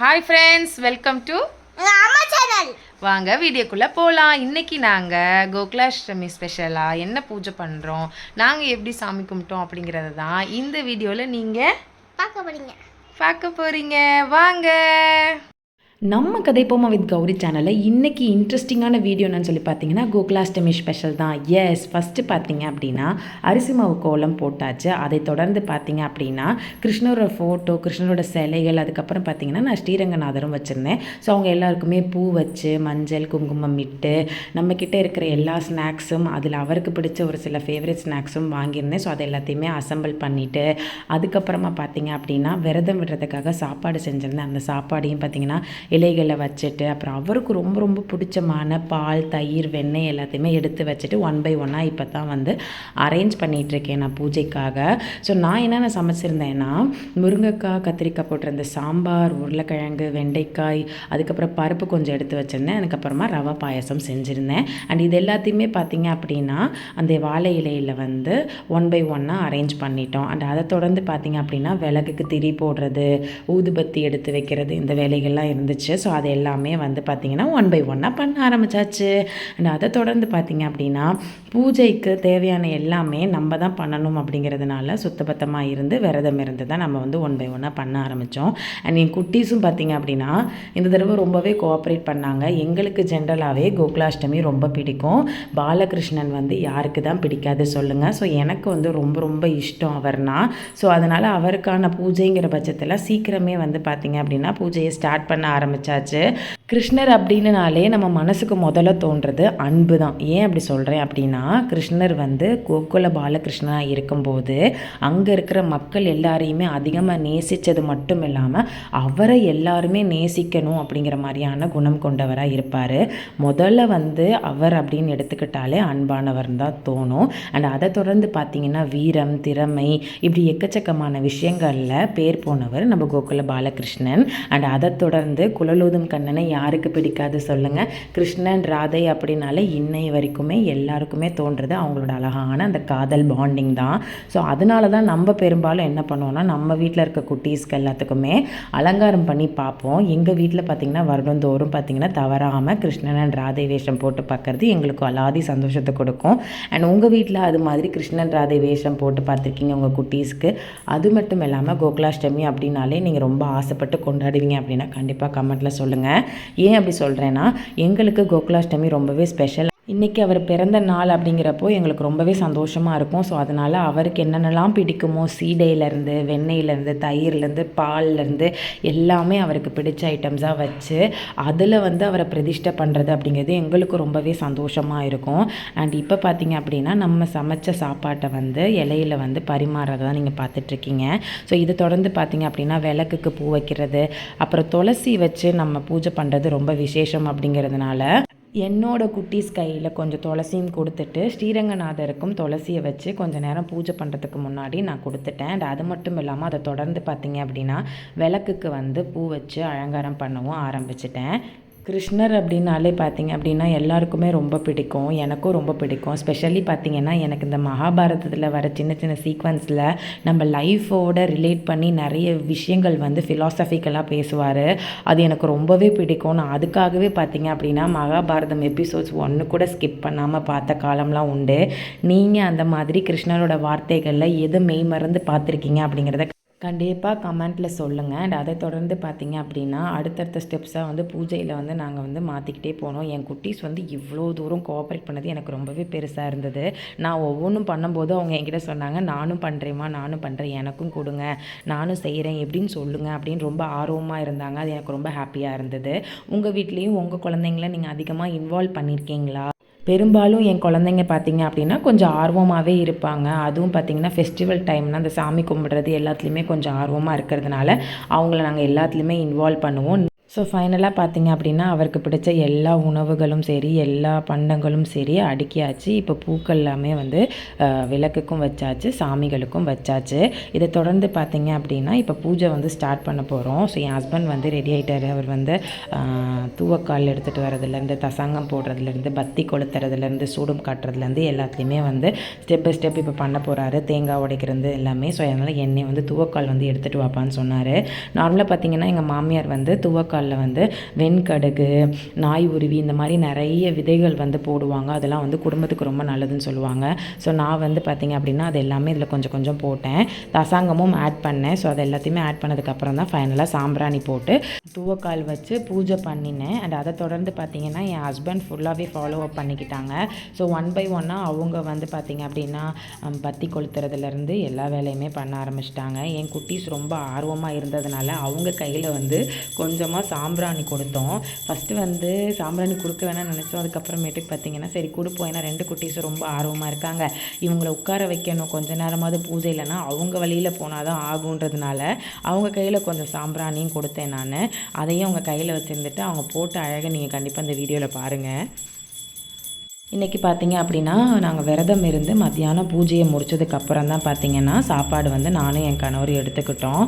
Hi friends welcome to வாங்க வீடியோக்குள்ளே போகலாம் இன்னைக்கு நாங்கள் கோகுலாஷ்டமி ஸ்பெஷலாக என்ன பூஜை பண்ணுறோம் நாங்கள் எப்படி சாமி கும்பிட்டோம் அப்படிங்கிறத தான் இந்த வீடியோவில் நீங்கள் பார்க்க போறீங்க. பார்க்க போகிறீங்க வாங்க. நம்ம கதைப்போமா வித் கௌரி சேனலில் இன்றைக்கி இன்ட்ரெஸ்டிங்கான வீடியோ என்னன்னு சொல்லி பார்த்தீங்கன்னா கோகுலாஷ்டமி ஸ்பெஷல் தான். எஸ் ஃபஸ்ட்டு பார்த்தீங்க அப்படின்னா அரிசி மாவு கோலம் போட்டாச்சு. அதை தொடர்ந்து பார்த்தீங்க அப்படின்னா கிருஷ்ணரோட ஃபோட்டோ கிருஷ்ணரோட சிலைகள் அதுக்கப்புறம் பார்த்தீங்கன்னா நான் ஸ்ரீரங்கநாதரும் வச்சுருந்தேன். ஸோ அவங்க எல்லாருக்குமே பூ வச்சு மஞ்சள் குங்குமம் இட்டு நம்மக்கிட்ட இருக்கிற எல்லா ஸ்நாக்ஸும் அதில் அவருக்கு பிடிச்ச ஒரு சில ஃபேவரட் ஸ்நாக்ஸும் வாங்கியிருந்தேன். ஸோ அதை எல்லாத்தையுமே அசம்பிள் பண்ணிவிட்டு அதுக்கப்புறமா பார்த்தீங்க அப்படின்னா விரதம் விடுறதுக்காக சாப்பாடு செஞ்சுருந்தேன். அந்த சாப்பாடையும் பார்த்தீங்கன்னா இலைகளை வச்சுட்டு அப்புறம் அவருக்கு ரொம்ப ரொம்ப பிடிச்சமான பால் தயிர் வெண்ணெய் எல்லாத்தையுமே எடுத்து வச்சுட்டு ஒன் பை ஒன்னாக இப்போ தான் வந்து அரேஞ்ச் பண்ணிகிட்ருக்கேன் நான் பூஜைக்காக. ஸோ நான் என்னென்ன சமைச்சிருந்தேன்னா முருங்கைக்காய் கத்திரிக்காய் போட்டிருந்த சாம்பார் உருளைக்கிழங்கு வெண்டைக்காய் அதுக்கப்புறம் பருப்பு கொஞ்சம் எடுத்து வச்சுருந்தேன். அதுக்கப்புறமா ரவை பாயசம் செஞ்சுருந்தேன். அண்ட் இது எல்லாத்தையுமே பார்த்தீங்க அப்படின்னா அந்த வாழை இலையில் வந்து ஒன் பை ஒன்னாக அரேஞ்ச் பண்ணிட்டோம். அண்ட் அதை தொடர்ந்து பார்த்தீங்க அப்படின்னா விளக்குக்கு திரி போடுறது ஊதுபத்தி எடுத்து வைக்கிறது இந்த வேலைகள்லாம் இருந்துச்சு. ஸோ அது எல்லாமே வந்து பார்த்திங்கன்னா ஒன் பை ஒன்னாக பண்ண ஆரம்பிச்சாச்சு. அண்ட் அதை தொடர்ந்து பார்த்தீங்க அப்படின்னா பூஜைக்கு தேவையான எல்லாமே நம்ம தான் பண்ணணும் அப்படிங்கிறதுனால சுத்தபத்தமாக இருந்து விரதம் இருந்து தான் நம்ம வந்து ஒன் பை ஒன்னாக பண்ண ஆரம்பித்தோம் அண்ட் என் குட்டீஸும் பார்த்தீங்க அப்படின்னா இந்த தடவை ரொம்பவே கோஆப்ரேட் பண்ணாங்க. எங்களுக்கு ஜென்ரலாகவே கோகுலாஷ்டமி ரொம்ப பிடிக்கும். பாலகிருஷ்ணன் வந்து யாருக்கு தான் பிடிக்காது சொல்லுங்கள் ஸோ எனக்கு வந்து ரொம்ப ரொம்ப இஷ்டம் அவர்னா. ஸோ அதனால் அவருக்கான பூஜைங்கிற பட்சத்தில் சீக்கிரமே வந்து பார்த்தீங்க அப்படின்னா பூஜையை ஸ்டார்ட் பண்ண ஆரம்பி ஆரம்பிச்சாச்சு. கிருஷ்ணர் அப்படின்னாலே நம்ம மனசுக்கு முதல்ல தோன்றது அன்பு தான் ஏன் அப்படி சொல்கிறேன் அப்படின்னா கிருஷ்ணர் வந்து கோகுல பாலகிருஷ்ணனாக இருக்கும்போது அங்கே இருக்கிற மக்கள் எல்லாரையுமே அதிகமாக நேசித்தது மட்டும் இல்லாமல் அவரை எல்லாருமே நேசிக்கணும் அப்படிங்கிற மாதிரியான குணம் கொண்டவராக இருப்பார். முதல்ல வந்து அவர் அப்படின்னு எடுத்துக்கிட்டாலே அன்பானவர் தான் தோணும். அண்ட் அதை தொடர்ந்து பார்த்தீங்கன்னா வீரம் திறமை இப்படி எக்கச்சக்கமான விஷயங்களில் பேர் போனவர் நம்ம கோகுல பாலகிருஷ்ணன். அண்ட் அதை தொடர்ந்து குழலூதும் கண்ணனை யாருக்கு பிடிக்காது சொல்லுங்கள் கிருஷ்ணன் ராதை அப்படின்னாலே இன்னை வரைக்குமே எல்லாருக்குமே தோன்றது அவங்களோட அழகான அந்த காதல் பாண்டிங் தான். ஸோ அதனால தான் நம்ம பெரும்பாலும் என்ன பண்ணுவோம்னா நம்ம வீட்டில் இருக்க குட்டீஸ்க்கு எல்லாத்துக்குமே அலங்காரம் பண்ணி பார்ப்போம். எங்கள் வீட்டில் பார்த்திங்கன்னா வருடந்தோறும் பார்த்திங்கன்னா தவறாமல் கிருஷ்ணன் ராதை வேஷம் போட்டு பார்க்கறது எங்களுக்கு அலாதி சந்தோஷத்தை கொடுக்கும். அண்ட் உங்கள் வீட்டில் அது மாதிரி கிருஷ்ணன் ராதை வேஷம் போட்டு பார்த்துருக்கீங்க உங்கள் குட்டீஸ்க்கு? அது மட்டும் இல்லாமல் கோகுலாஷ்டமி அப்படின்னாலே நீங்கள் ரொம்ப ஆசைப்பட்டு கொண்டாடுவீங்க அப்படின்னா கண்டிப்பாக கமெண்ட்டில் சொல்லுங்கள் ஏன் அப்படி சொல்கிறேன்னா எங்களுக்கு கோகுலாஷ்டமி ரொம்பவே ஸ்பெஷல் இன்றைக்கி அவர் பிறந்த நாள் அப்படிங்கிறப்போ எங்களுக்கு ரொம்பவே சந்தோஷமாக இருக்கும். ஸோ அதனால் அவருக்கு என்னென்னலாம் பிடிக்குமோ சீடையிலேருந்து வெண்ணெயிலேருந்து தயிர்லேருந்து பால்லேருந்து எல்லாமே அவருக்கு பிடிச்ச ஐட்டம்ஸாக வச்சு அதில் வந்து அவரை பிரதிஷ்டை பண்ணுறது அப்படிங்கிறது எங்களுக்கு ரொம்பவே சந்தோஷமாக இருக்கும். அண்ட் இப்போ பார்த்தீங்க அப்படின்னா நம்ம சமைச்ச சாப்பாட்டை வந்து இலையில வந்து பரிமாறுறதை நீங்கள் பார்த்துட்ருக்கீங்க ஸோ இது தொடர்ந்து பார்த்தீங்க அப்படின்னா விளக்குக்கு பூ வைக்கிறது அப்புறம் துளசி வச்சு நம்ம பூஜை பண்ணுறது ரொம்ப விசேஷம் அப்படிங்கிறதுனால என்னோட குட்டீஸ் கையில் கொஞ்சம் துளசியும் கொடுத்துட்டு ஸ்ரீரங்கநாதருக்கும் துளசியை வச்சு கொஞ்சம் நேரம் பூஜை பண்ணுறதுக்கு முன்னாடி நான் கொடுத்துட்டேன். அண்ட் அது மட்டும் இல்லாமல் அதை தொடர்ந்து பார்த்தீங்க அப்படின்னா விளக்குக்கு வந்து பூ வச்சு அலங்காரம் பண்ணவும் ஆரம்பிச்சிட்டேன். கிருஷ்ணர் அப்படின்னாலே பார்த்தீங்க அப்படின்னா எல்லாருக்குமே ரொம்ப பிடிக்கும். எனக்கும் ரொம்ப பிடிக்கும். ஸ்பெஷலி பார்த்தீங்கன்னா எனக்கு இந்த மகாபாரதத்தில் வர சின்ன சின்ன சீக்வன்ஸில் நம்ம லைஃபோட ரிலேட் பண்ணி நிறைய விஷயங்கள் வந்து ஃபிலாசபிக்கலாக பேசுவார். அது எனக்கு ரொம்பவே பிடிக்கும். நான் அதுக்காகவே பார்த்தீங்க அப்படின்னா மகாபாரதம் எபிசோட்ஸ் ஒன்று கூட ஸ்கிப் பண்ணாமல் பார்த்த காலம்லாம் உண்டு. நீங்கள் அந்த மாதிரி கிருஷ்ணரோட வார்த்தைகளில் எது மெய் மறந்து பார்த்துருக்கீங்க அப்படிங்கிறத கண்டிப்பாக கமெண்ட்டில் சொல்லுங்கள் அண்ட் அதை தொடர்ந்து பார்த்தீங்க அப்படின்னா அடுத்தடுத்த ஸ்டெப்ஸாக வந்து பூஜையில் வந்து நாங்கள் வந்து மாற்றிக்கிட்டே போனோம். என் குட்டீஸ் வந்து இவ்வளோ தூரம் கோஆப்ரேட் பண்ணது எனக்கு ரொம்பவே பெருசாக இருந்தது. நான் ஒவ்வொன்றும் பண்ணும்போது அவங்க என்கிட்ட சொன்னாங்க நானும் பண்ணுறேம்மா நானும் பண்ணுறேன் எனக்கும் கொடுங்க. நானும் செய்கிறேன் எப்படின்னு சொல்லுங்கள் அப்படின்னு ரொம்ப ஆர்வமாக இருந்தாங்க. அது எனக்கு ரொம்ப ஹாப்பியாக இருந்தது. உங்கள் வீட்லேயும் உங்கள் குழந்தைங்கள நீங்கள் அதிகமாக இன்வால்வ் பண்ணியிருக்கீங்களா பெரும்பாலும் என் குழந்தைங்க பார்த்தீங்க அப்படின்னா கொஞ்சம் ஆர்வமாகவே இருப்பாங்க. அதுவும் பார்த்தீங்கன்னா ஃபெஸ்டிவல் டைம்னா அந்த சாமி கும்பிட்றது எல்லாத்துலேயுமே கொஞ்சம் ஆர்வமாக இருக்கிறதுனால அவங்கள நாங்கள் எல்லாத்துலேயுமே இன்வால்வ் பண்ணுவோம். ஸோ ஃபைனலாக பார்த்தீங்க அப்படின்னா அவருக்கு பிடிச்ச எல்லா உணவுகளும் சரி எல்லா பண்டங்களும் சரி அடுக்கியாச்சு. இப்போ பூக்கள் எல்லாமே வந்து விளக்குக்கும் வச்சாச்சு சாமிகளுக்கும் வச்சாச்சு. இதை தொடர்ந்து பார்த்தீங்க அப்படின்னா இப்போ பூஜை வந்து ஸ்டார்ட் பண்ண போகிறோம் ஸோ என் ஹஸ்பண்ட் வந்து ரெடி ஆகிட்டாரு அவர் வந்து தூவக்கால் எடுத்துகிட்டு வரதுலேருந்து தசங்கம் போடுறதுலேருந்து பத்தி கொளுத்துறதுலேருந்து சூடும் காட்டுறதுலேருந்து எல்லாத்துலேயுமே வந்து ஸ்டெப் பை ஸ்டெப் இப்போ பண்ண போகிறாரு தேங்காய் உடைக்கிறது எல்லாமே. ஸோ அதனால் என்னை வந்து தூவக்கால் வந்து எடுத்துகிட்டு வாப்பான்னு சொன்னார். நார்மலாக பார்த்தீங்கன்னா எங்கள் மாமியார் வந்து தூவக்கால் தூவக்காலில் வந்து வெண்கடுகு நாய் உருவி இந்த மாதிரி நிறைய விதைகள் வந்து போடுவாங்க. அதெல்லாம் வந்து குடும்பத்துக்கு ரொம்ப நல்லதுன்னு சொல்லுவாங்க. ஸோ நான் வந்து பார்த்திங்க அப்படின்னா அது எல்லாமே இதில் கொஞ்சம் கொஞ்சம் போட்டேன். தசாங்கமும் ஆட் பண்ணேன். ஸோ அது எல்லாத்தையுமே ஆட் பண்ணதுக்கப்புறம் தான் ஃபைனலாக சாம்பிராணி போட்டு தூவக்கால் வச்சு பூஜை பண்ணினேன். அண்ட் அதை தொடர்ந்து பார்த்திங்கன்னா என் ஹஸ்பண்ட் ஃபுல்லாகவே ஃபாலோ அப் பண்ணிக்கிட்டாங்க. ஸோ ஒன் பை ஒன்னாக அவங்க வந்து பார்த்திங்க அப்படின்னா பத்தி கொளுத்துறதுலேருந்து எல்லா வேலையுமே பண்ண ஆரம்பிச்சிட்டாங்க. என் குட்டீஸ் ரொம்ப ஆர்வமாக இருந்ததுனால அவங்க கையில் வந்து கொஞ்சமாக சாம்பிராணி கொடுத்தோம். ஃபஸ்ட்டு வந்து சாம்பிராணி கொடுக்க வேணாம்னு நினச்சோம். அதுக்கப்புறமேட்டுக்கு பார்த்தீங்கன்னா சரி கொடுப்போம். ஏன்னா ரெண்டு குட்டீஸும் ரொம்ப ஆர்வமாக இருக்காங்க. இவங்களை உட்கார வைக்கணும். கொஞ்ச நேரமாவது பூஜை இல்லைன்னா அவங்க வழியில் போனால் தான் ஆகுன்றதுனால அவங்க கையில் கொஞ்சம் சாம்பிராணியும் கொடுத்தேன் நான். அதையும் அவங்க கையில் வச்சுருந்துட்டு அவங்க போட்டு அழகாக நீங்கள் கண்டிப்பாக இந்த வீடியோவில் பாருங்கள் இன்றைக்கி பார்த்தீங்க அப்படின்னா நாங்கள் விரதம் இருந்து மத்தியானம் பூஜையை முடித்ததுக்கப்புறம் தான் பார்த்தீங்கன்னா சாப்பாடு வந்து நானும் என் கணவர் எடுத்துக்கிட்டோம்.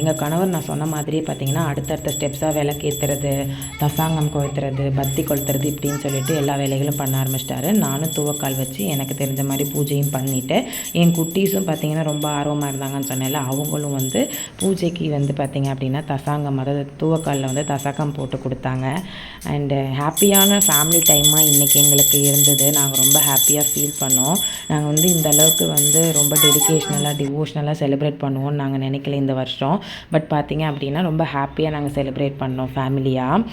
எங்கள் கணவர் நான் சொன்ன மாதிரியே பார்த்தீங்கன்னா அடுத்தடுத்த ஸ்டெப்ஸாக விளக்கேற்றுறது தசாங்கம் கொளுத்துறது பத்தி கொளுத்துறது இப்படின்னு சொல்லிட்டு எல்லா வேலைகளும் பண்ண ஆரம்பிச்சிட்டாரு. நானும் தூவக்கால் வச்சு எனக்கு தெரிஞ்ச மாதிரி பூஜையும் பண்ணிவிட்டு என் குட்டீஸும் பார்த்தீங்கன்னா ரொம்ப ஆர்வமாக இருந்தாங்கன்னு சொன்னேன்ல அவங்களும் வந்து பூஜைக்கு வந்து பார்த்தீங்க அப்படின்னா தசாங்கம் அதாவது தூவக்காலில் வந்து தசாக்கம் போட்டு கொடுத்தாங்க. அண்டு ஹாப்பியான ஃபேமிலி டைமாக இன்றைக்கி எங்களுக்கு இருந்தது. நாங்கள் ரொம்ப ஹாப்பியாக ஃபீல் பண்ணோம். நாங்கள் வந்து இந்த அளவுக்கு வந்து ரொம்ப டெடிகேஷ்னலாக டிவோஷ்னலாக செலிப்ரேட் பண்ணுவோம்னு நாங்கள் நினைக்கல இந்த வருஷம். பட் பார்த்திங்க அப்படின்னா ரொம்ப ஹாப்பியாக நாங்கள் செலிப்ரேட் பண்ணோம் ஃபேமிலியாக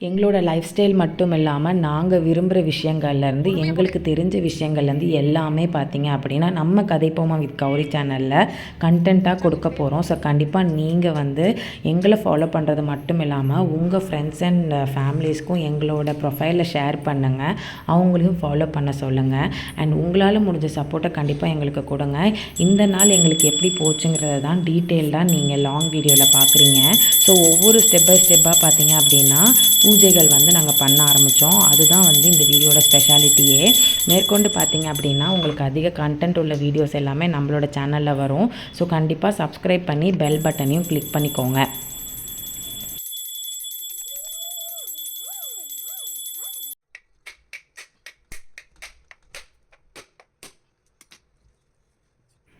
எங்களோட லைஃப் ஸ்டைல் மட்டும் இல்லாமல் நாங்கள் விரும்புகிற விஷயங்கள்லேருந்து எங்களுக்கு தெரிஞ்ச விஷயங்கள்லேருந்து எல்லாமே பார்த்தீங்க அப்படின்னா நம்ம கதைப்போமா வித் கௌரி சேனலில் கண்டென்ட்டாக கொடுக்க போகிறோம் ஸோ கண்டிப்பாக நீங்கள் வந்து எங்களை ஃபாலோ பண்ணுறது மட்டும் இல்லாமல் உங்கள் ஃப்ரெண்ட்ஸ் அண்ட் ஃபேமிலிஸ்க்கும் எங்களோட ப்ரொஃபைலை ஷேர் பண்ணுங்கள் அவங்களையும் ஃபாலோ பண்ண சொல்லுங்கள் அண்ட் உங்களால் முடிஞ்ச சப்போர்ட்டை கண்டிப்பாக எங்களுக்கு கொடுங்க. இந்த நாள் எங்களுக்கு எப்படி போச்சுங்கிறத தான் டீட்டெயில்டாக நீங்கள் லாங் வீடியோவில் பார்க்குறீங்க ஸோ ஒவ்வொரு ஸ்டெப் பை ஸ்டெப்பாக பார்த்தீங்க அப்படின்னா பூஜைகள் வந்து நாங்கள் பண்ண ஆரம்பித்தோம் அதுதான் வந்து இந்த வீடியோட ஸ்பெஷாலிட்டியே மேற்கொண்டு பார்த்தீங்க அப்படின்னா உங்களுக்கு அதிக கண்டென்ட் உள்ள வீடியோஸ் எல்லாமே நம்மளோட சேனலில் வரும். ஸோ கண்டிப்பாக சப்ஸ்கிரைப் பண்ணி பெல் பட்டனையும் கிளிக் பண்ணிக்கோங்க.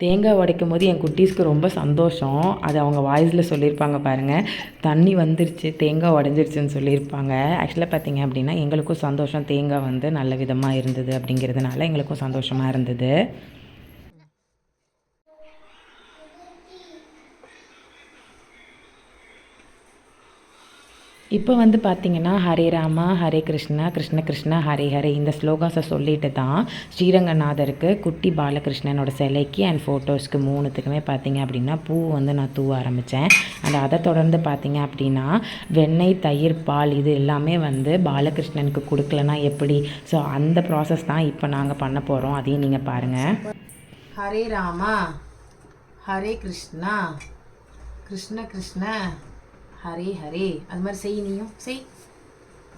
தேங்காய் உடைக்கும் போது என் குட்டீஸ்க்கு ரொம்ப சந்தோஷம். அது அவங்க வாய்ஸில் சொல்லியிருப்பாங்க பாருங்கள் தண்ணி வந்துருச்சு தேங்காய் உடஞ்சிருச்சுன்னு சொல்லியிருப்பாங்க. ஆக்சுவலாக பார்த்தீங்க அப்படின்னா எங்களுக்கும் சந்தோஷம். தேங்காய் வந்து நல்ல விதமாக இருந்தது அப்படிங்கிறதுனால எங்களுக்கும் சந்தோஷமாக இருந்தது. இப்போ வந்து பார்த்தீங்கன்னா ஹரே ராமா ஹரே கிருஷ்ணா கிருஷ்ண கிருஷ்ணா ஹரே ஹரே. இந்த ஸ்லோகாஸை சொல்லிட்டு தான் ஸ்ரீரங்கநாதருக்கு குட்டி பாலகிருஷ்ணனோட சிலைக்கு அண்ட் ஃபோட்டோஸ்க்கு மூணுத்துக்குமே பார்த்தீங்க அப்படின்னா பூ வந்து நான் தூவ ஆரம்பித்தேன் அண்ட் அதை தொடர்ந்து பார்த்தீங்க அப்படின்னா வெண்ணெய் தயிர் பால் இது எல்லாமே வந்து பாலகிருஷ்ணனுக்கு கொடுக்கலனா எப்படி? ஸோ அந்த ப்ராசஸ் தான் இப்போ நாங்கள் பண்ண போகிறோம் அதையும் நீங்கள் பாருங்கள் ஹரே ராமா ஹரே கிருஷ்ணா கிருஷ்ண கிருஷ்ண. ஹரே ஹரே. அது மாதிரி செய் நீயும். செய்.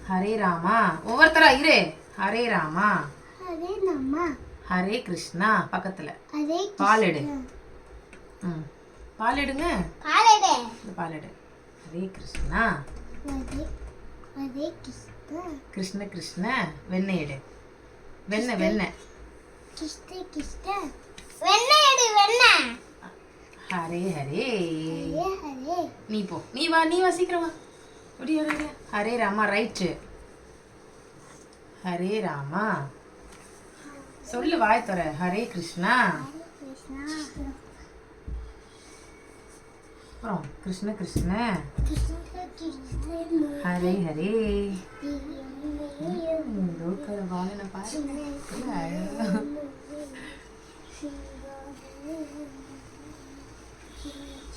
ஹரே ராமா. ஒவ்வொருத்தரா இரு. ஹரே ராமா. அதே நம்ம. ஹரே கிருஷ்ணா. பக்கத்துல. பால் எடு. ம். பால் எடுங்க. காலடே இந்த பால் எடு. ஹரே கிருஷ்ணா. அதே கிருஷ்ண. கிருஷ்ண கிருஷ்ண. வெண்ணெய் எடு. வெண்ணெய் வெண்ணெய் கிருஷ்ண கிருஷ்ண. வெண்ணெய் எடு வெண்ணெய் ஹரே ஹரே நீ போ நீ வா நீ வா சீக்கிரம் வா ஒடியா ஹரே ராமா ரைட்டு ஹரே ராமா சொல்லு வாய் தர ஹரே கிருஷ்ணா கிருஷ்ணா அப்புறம் கிருஷ்ண கிருஷ்ண ஹரே ஹரே பாருங்க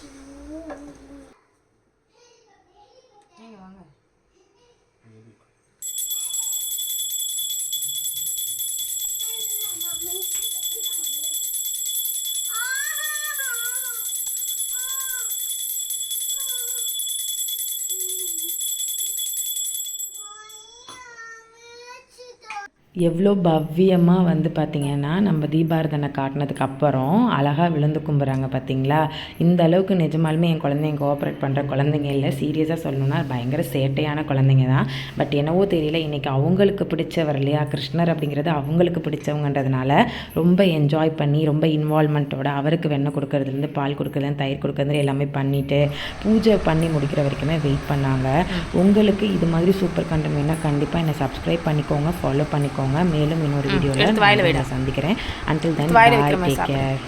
chưa chưa எவ்வளோ பவ்யமாக வந்து பார்த்திங்கன்னா நம்ம தீபாரதனை காட்டினதுக்கு அப்புறம் அழகாக விழுந்து கும்புறாங்க பார்த்தீங்களா இந்த அளவுக்கு நிஜமாலுமே என் குழந்தைங்க கோஆப்ரேட் பண்ணுற குழந்தைங்க இல்லை. சீரியஸாக சொல்லணும்னா பயங்கர சேட்டையான குழந்தைங்க தான். பட் என்னவோ தெரியல இன்றைக்கி அவங்களுக்கு பிடிச்சவர் இல்லையா? கிருஷ்ணர் அப்படிங்கிறது அவங்களுக்கு பிடிச்சவங்கன்றதுனால ரொம்ப என்ஜாய் பண்ணி ரொம்ப இன்வால்மெண்ட்டோட அவருக்கு வெண்ணெய் கொடுக்கறதுலேருந்து பால் கொடுக்கறதுலேருந்து தயிர் கொடுக்கறது எல்லாமே பண்ணிவிட்டு பூஜை பண்ணி முடிக்கிற வரைக்குமே வெயிட் பண்ணாங்க. உங்களுக்கு இது மாதிரி சூப்பர் கண்டென்ட் வேணால் கண்டிப்பாக என்னை சப்ஸ்கிரைப் பண்ணிக்கோங்க ஃபாலோ பண்ணிக்கோங்க. மேலும் இன்னொரு வீடியோவில் வைடா. சந்திக்கிறேன் அன்டில் தென் டேக். கேர்